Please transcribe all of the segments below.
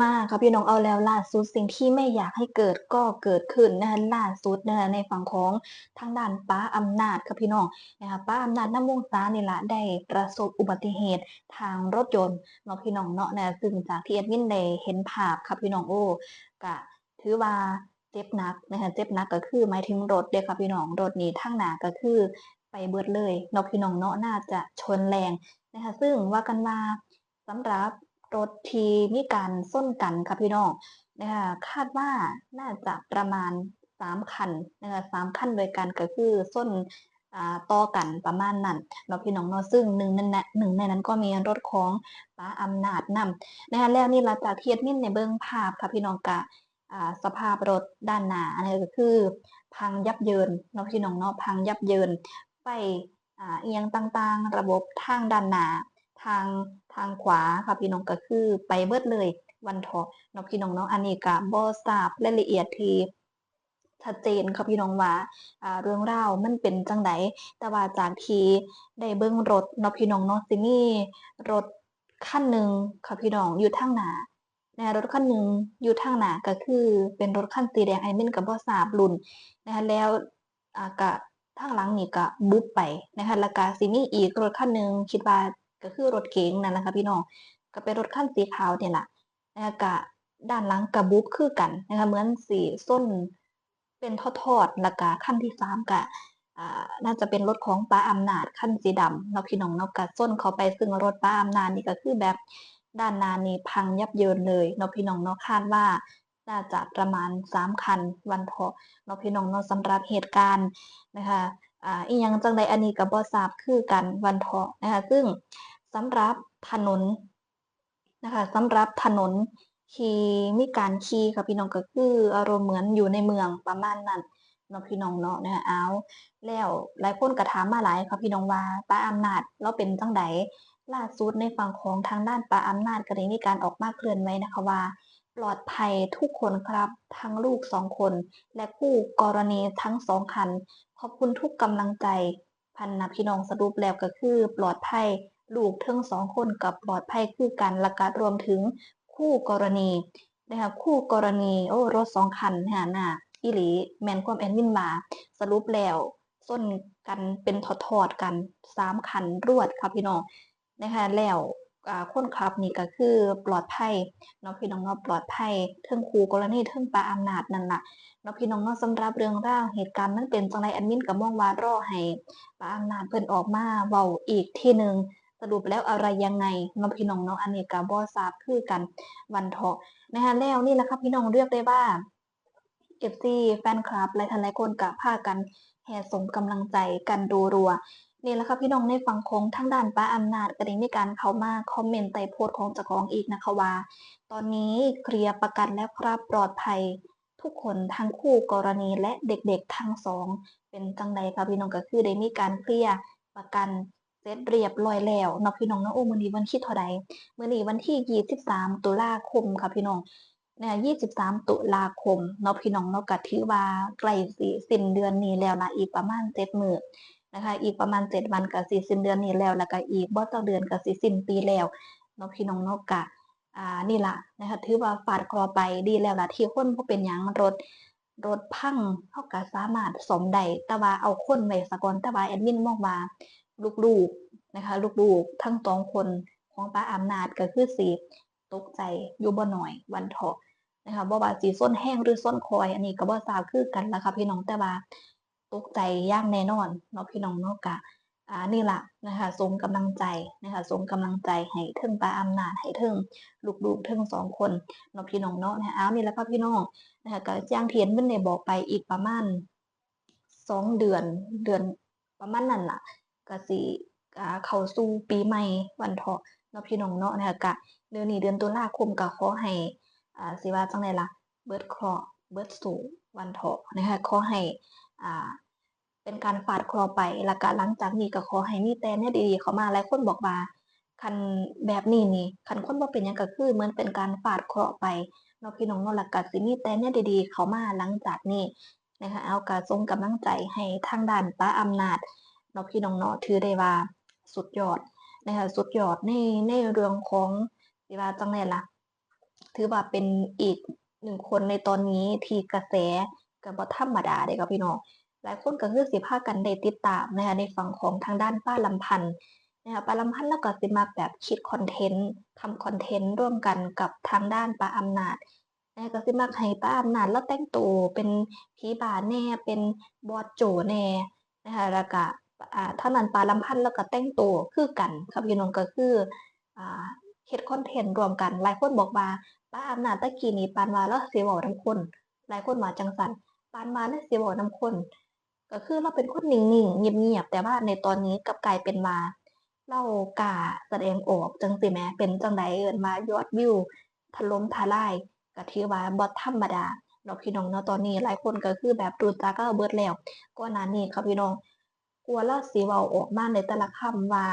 มาค่ะพี่น้องเอาแล้วล่าสุดสิ่งที่ไม่อยากให้เกิดก็เกิดขึ้นนะคะล่าสุดนะคะในฝั่งของทางด้านป้าอำนาจค่ะพี่น้องนะคะป้าอำนาจน้ำวงศานี่ละได้ประสบอุบัติเหตุทางรถยนต์เนาะพี่น้องเนาะนะซึ่งจากที่เอ็ดวินได้เห็นภาพค่ะพี่น้องโอ้กะถือว่าเจ็บหนักนะคะเจ็บหนักก็คือหมายถึงรถเด็กค่ะพี่น้องรถนี้ทางหนาก็คือไปเบิดเลยเนาะพี่น้องเนาะน่าจะชนแรงนะคะซึ่งว่ากันว่าสำหรับ รถทีมีการส้นกันค่ะพี่น้องนะคะคาดว่าน่าจะประมาณสามคันนะคะสามคันโดยกันก็คือส้นต่อกันประมาณนั้นเนาะพี่น้องเนาะซึ่งหนึ่งนั้นหนึ่งในนั้นก็มีรถของป้าอำนาจนำนะคะแล้วนี่หลังจากเทียดมินในเบื้องภาพค่ะพี่น้องกะสภาพรถด้านหน้าอันนี้ก็คือพังยับเยินเนาะพี่น้องเนาะพังยับเยินไปเอียงต่างๆ ระบบทางด้านหน้าทาง ทางขวาค่ะพี่น้องก็คือไปเบิดเลยวันทอเนาะพี่น้องเนาะอันนี้ก็บ่ทราบรายละเอียดที่ชัดเจนค่ะพี่น้องว่าเรื่องราวมันเป็นจังไดแต่ว่าจากที่ได้เบิ่งรถเนาะพี่น้องเนาะสิมีรถคันหนึ่งค่ะพี่น้องอยู่ทางหน้านรถคันหนึ่งอยู่ทางหนาก็คือเป็นรถคันสีแดงไอเมนก็บ่ทราบรุ่นนะคะแล้วอาก็ทางหลังนี่ก็บุบไปนะคะแล้วก็สิมีอีกรถคันหนึ่งคิดว่า ก็คือรถเก๋งนั่นแหละค่ะพี่น้องก็เป็นรถคันสีขาวเนี่ยแหละนะคะกะด้านหลังกระบุบคือกันนะคะเหมือนสีส้นเป็นทอดๆแล้วก็ขั้นที่สามกะอ่าน่าจะเป็นรถของป้าอำนาจขั้นสีดำเนาพี่น้องเนาะกะส้นเขาไปซึ่งรถป้าอำนาจนี่ก็คือแบบด้านหน้านี่พังยับเยินเลยเนาพี่น้องเนาะคาดว่าน่าจะประมาณสามคันวันเถาะเนาพี่น้องเนาะสำหรับเหตุการณ์นะคะอ่าอีหยังจังใดอันนี้ก็บ่ทราบคือกันวันเถาะนะคะซึ่ง สำหรับถนนนะคะสำหรับถนนที่มีการขี่ค่ะพี่น้องก็คืออารมณ์เหมือนอยู่ในเมืองประมาณนั้นเนาะพี่น้องเนาะนะเอาแล้วหลายคนก็ถามมาหลายค่ะพี่น้องว่าป้าอำนาจเราเป็นจังใดล่าสุดในฝั่งของทางด้านป้าอำนาจก็ได้มีการออกมาเคลื่อนไหวนะคะว่า ปลอดภัยทุกคนครับทั้งลูกสองคน และคู่กรณีทั้งสองคัน ขอบคุณทุกกำลังใจพันนะพี่น้องสรุปแล้วก็คือปลอดภัย ลูกทั้งสองคนกับปลอดภัยคือกันและก็รวมถึงคู่กรณีนะคะคู่กรณีโอ้รถสองคันนะน่ะอีหลีแมนความแอนวินมา สรุปแล้วส้นกันเป็นทอดๆกันสามคันรวดครับพี่น้องนะคะแล้วคนขับนี่ก็คือปลอดภัยเนาะพี่น้องเนาะปลอดภัยเทิงคู่กรณีเทิงปลาอำนาจนั่นแหละเนาะพี่น้องเนาะสำหรับเรื่องราวเหตุการณ์มันเป็นจังไรแอดมินก็มองวารอให้ป้าอำนาจเพิ่นออกมาเว้าอีกทีหนึ่ง รุปแล้วอะไรยังไงเนาะพี่น้องเนาะอันนี้ก็บ่ทราบคือกันวันเถาะนะคะแล้วนี่แหละครับพี่น้องเรียกได้ว่า FC แฟนคลับหลายท่านหลายคนก็พากันแห่ส่งกำลังใจกันดูรัวนี่แหละครับพี่น้องในฝั่งของทางด้านป้าอำนาจก็ได้มีการเข้ามาคอมเมนต์ใต้โพสต์ของเจ้าของอีกนะคะว่า ตอนนี้เคลียร์ประกันแล้วครับปลอดภัยทุกคนทั้งคู่กรณีและเด็กๆทั้งสอง เป็นจังใดคะพี่น้องก็คือได้มีการเคลียร์ประกัน เสร็จเรียบร้อยแล้วเนาะพี่น้องเนาะโอ้มื้อนี้วันที่เท่าใดมื้อนี้วันที่ 23 ตุลาคมค่ะพี่น้องเนี่ย23 ตุลาคมเนาะพี่น้องเนาะก็ถือว่าใกล้สิสิ้นเดือนนี้แล้วนะอีกประมาณ7มื้อนะคะ อีกประมาณ 7 วันก็สิสิ้นเดือนนี้แล้วแล้วก็อีกบ่ต่อเดือนก็สิสิ้นปีแล้วเนาะพี่น้องเนาะก็อ่านี่ล่ะนะคะถือว่าฟาดคราะห์ไปดีแล้วล่ะที่คนบ่เป็นหยังรถรถพังเฮาก็สามารถซ่อมได้แต่ว่าเอาคนไว้ซะก่อนแต่ว่าแอดมินมองว่า ลูกๆนะคะ ลูกๆ ทั้งสองคนของป้าอำนาจก็คือสิตกใจอยู่บ่น้อยวันเถาะนะคะบ่ว่าสิส้นแห้งหรือส้นคอย อันนี้ก็บ่ทราบคือกันละค่ะพี่น้องแต่ว่าตกใจย่างแน่นอนเนาะพี่น้องเนาะก็อ่านี่แหละนะคะส่งกำลังใจนะคะส่งกำลังใจให้เทิงป้าอำนาจให้เทิงลูกๆเทิงสองคนเนาะพี่น้องเนาะนะคะอ้าวนี่แหละค่ะพี่น้องนะคะก็จ้างเทียนเพิ่นได้บอกไปอีกประมาณสองเดือนเดือนประมาณนั้นล่ะ ก็สิอ่าเข้าสู่ปีใหม่วันเถาะเนาะพี่น้องเนาะนะคะก็เดือนนี้เดือนตุลาคมก็ขอให้อ่าสิว่าจังไดล่ะเบิดเคราะห์เบิดโศกวันเถาะนะคะขอให้อ่าเป็นการฟาดคราะห์ไปแล้วก็หลังจากนี้ก็ขอให้มีแต่เนี่ยดีๆเข้ามาหลายคนบอกว่าคันแบบนี้นี่คันคนบ่เป็นหยังก็คือเหมือนเป็นการฟาดเคราะห์ไปเนาะพี่น้องเนาะแล้วก็สิมีแต่เนี่ยดีๆเข้ามาหลังจากนี้นะคะเอาก็ส่งกำลังใจให้ทางด้านป้าอำนาจ เนาะพี่น้องเนาะถือได้ว่าสุดยอดนะคะสุดยอดในในเรื่องของสิว่าจังได๋ล่ะ ถือว่าเป็นอีกหนึ่งคนในตอนนี้ที่กระแสก็บ่ธรรมดาเด้ครับพี่น้องหลายคนก็คือสิพากันได้ติดตามนะคะในฝั่งของทางด้านป้าลำพันธ์นะคะป้าลำพันธ์แล้วก็สิมักแบบคิดคอนเทนต์ทำคอนเทนต์ร่วมกันกับทางด้านป้าอำนาจนะคะก็สิมักให้ป้าอำนาจแล้วแต่งตัวเป็นผีบาแน่เป็นบอสโจแน่นะคะแล้วก็ ท่านั้นป้าลำพันธ์แล้วก็แต่งตัวคือกันครับพี่น้องก็คืออ่าเฮ็ดคอนเทนต์รวมกัน หลายคนบอกว่าป้าอำนาจตะกี้นี้ปานว่าแล้วเสิเว้านำคน หลายคนว่าจังซั่นปานว่าแล้วเสิเว้านำคน ก็คือเราเป็นคนนิ่งๆเงียบๆแต่ว่าในตอนนี้กลับกลายเป็นว่าเรากาแสดงออกจังซี่แหมเป็นจังไดเอินว่ายอดวิวถล่มทลายก็ถือว่าบ่ธรรมดาเนาพี่น้องเนาะตอนนี้หลายคนก็คือแบบรู้จักก็เบิดแล้วก่อนหน้านี้ครับพี่น้อง กลัวเราสิเว้าออกมาในแต่ละคำว่า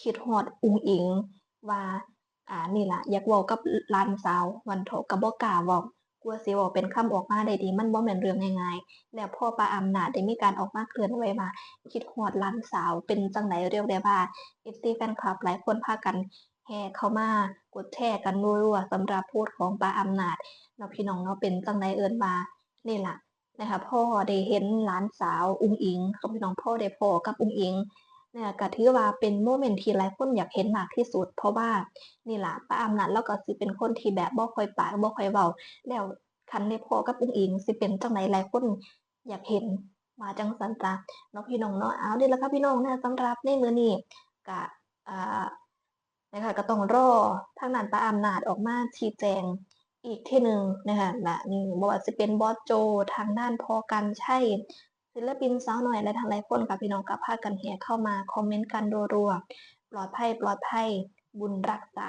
คิดฮอดอุงอิงว่าอ่านี่ล่ะอยากเว้ากับหลานสาววันเถก็บ่กล้าเว้ากลัวสิเว้าเป็นคำออกมาได้ดี มันบ่แม่นเรื่องง่ายๆ แล้วพ่อปาอำนาจได้มีการออกมาเคลื่อนไหวว่าคิดฮอดหลานสาวเป็นจั่งใดเรียกได้ว่า FC แฟนคลับหลายคนพากันแห่เข้ามากดแชร์กันรัวๆสำหรับพสต์ของปาอำนาจเนาะพี่น้องเนาะเป็นจั่งใดเอิ้นว่านี่ล่ะ นะคะพ่อได้เห็นหลานสาวอุ๋งอิงกับพี่น้องพ่อได้พ้อกับอุ๋งอิงเนี่ยก็ถือว่าเป็นโมเมนต์ที่หลายคนอยากเห็นมากที่สุด เพราะว่านี่แหละป้าอำนาจเราก็สิเป็นคนที่แบบบ่ค่อยปากบ่ค่อยเว้าแล้วคันได้พ้อกับอุ๋งอิงสิเป็นจั่งใดหลายคนอยากเห็นว่าจังซั่นจ้ะเนาะพี่น้องเนาะเอานี่แหละค่ะพี่น้องนะสำหรับในมือนี้ก็อ่านะคะก็ต้องรอทางด้านป้าอำนาจออกมาชี้แจง อีกที่หนึ่งนะคะและนี่บ่ว่าสิเป็นบอสโจทางด้านพอกันใช่ ศิลปินสาวหน้อยและทางหลายคนกับพี่น้องก็พากันแห่เข้ามาคอมเมนต์กันรัวๆปลอดภัยปลอดภัยบุญรักษา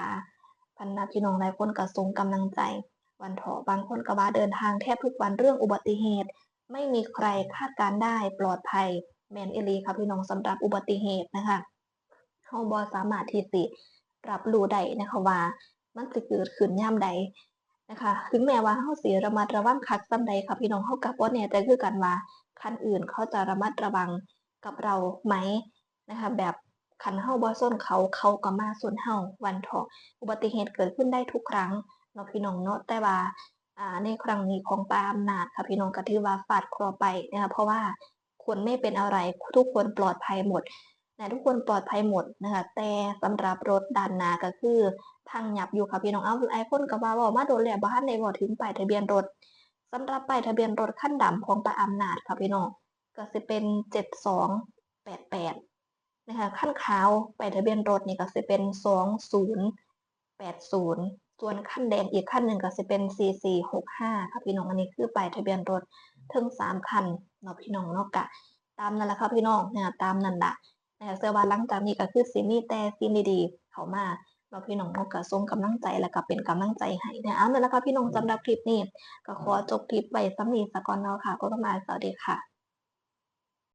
พันนะพี่น้องหลายคนก็ส่งกำลังใจ วันเถาะบางคนก็ว่าเดินทางแทบทุกวันเรื่องอุบัติเหตุ ไม่มีใครคาดการได้ปลอดภัยแมนเอลีค่ะพี่น้องสำหรับอุบัติเหตุนะคะเฮาบ่สามารถที่สิรับรู้ได้นะคะว่ามันสิเกิดขึ้นยามใด นะคะถึงแม้ว่าเฮาสิระมัดระวังคักส่ำใดค่ะพี่น้องเฮาก็บ่แน่ใจคือกันว่าคันอื่นเขาจะระมัดระวังกับเราไหมนะคะแบบคันเฮาบ่ชนเขาเขาก็มาชนเฮาวันเถาะอุบัติเหตุเกิดขึ้นได้ทุกครั้งเนาะพี่น้องเนาะแต่ว่าในครั้งนี้ของปาอำนาจค่ะพี่น้องก็ถือว่าฟาดคราะห์ไปนะคะเพราะว่าคนไม่เป็นอะไรทุกคนปลอดภัยหมดนะทุกคนปลอดภัยหมดนะคะแต่สำหรับรถด้านหน้าก็คือ พังหยับอยู่ค่ะพี่น้องเอาไอคนก็ว่าเว้ามาโดนแหล้วบ่ทันได้เว้าถึงป้ายทะเบียนรถสำหรับป้ายทะเบียนรถขั้นดำของป้าอำนาจค่ะพี่น้องก็สิเป็นเจ็ดสองแปดแปดนะคะขั้นขาวป้ายทะเบียนรถนี่ก็สิเป็นสองศูนย์แปดศูนย์ส่วนขั้นแดงอีกขั้นหนึ่งก็สิเป็นสี่สี่หกห้าค่ะพี่น้องอันนี้คือป้ายทะเบียนรถถึงสามคันเนาะพี่น้องเนาะกะ ตามนั่นแหละค่ะพี่น้องเนี่ยตามนั่นละนะคะเสื้อว่าหลังจากนี้ก็คือสิมีแต่สิ่งดีๆ เขามา เราพี่น้องก็ส่งกำลังใจแล้วก็เป็นกำลังใจให้นะเอานั่นแหละค่ะพี่น้องสำหรับคลิปนี้ ก็ขอจบคลิปไว้สำนีสะก่อนเนาะค่ะก็ต้องมาสวัสดีค่ะ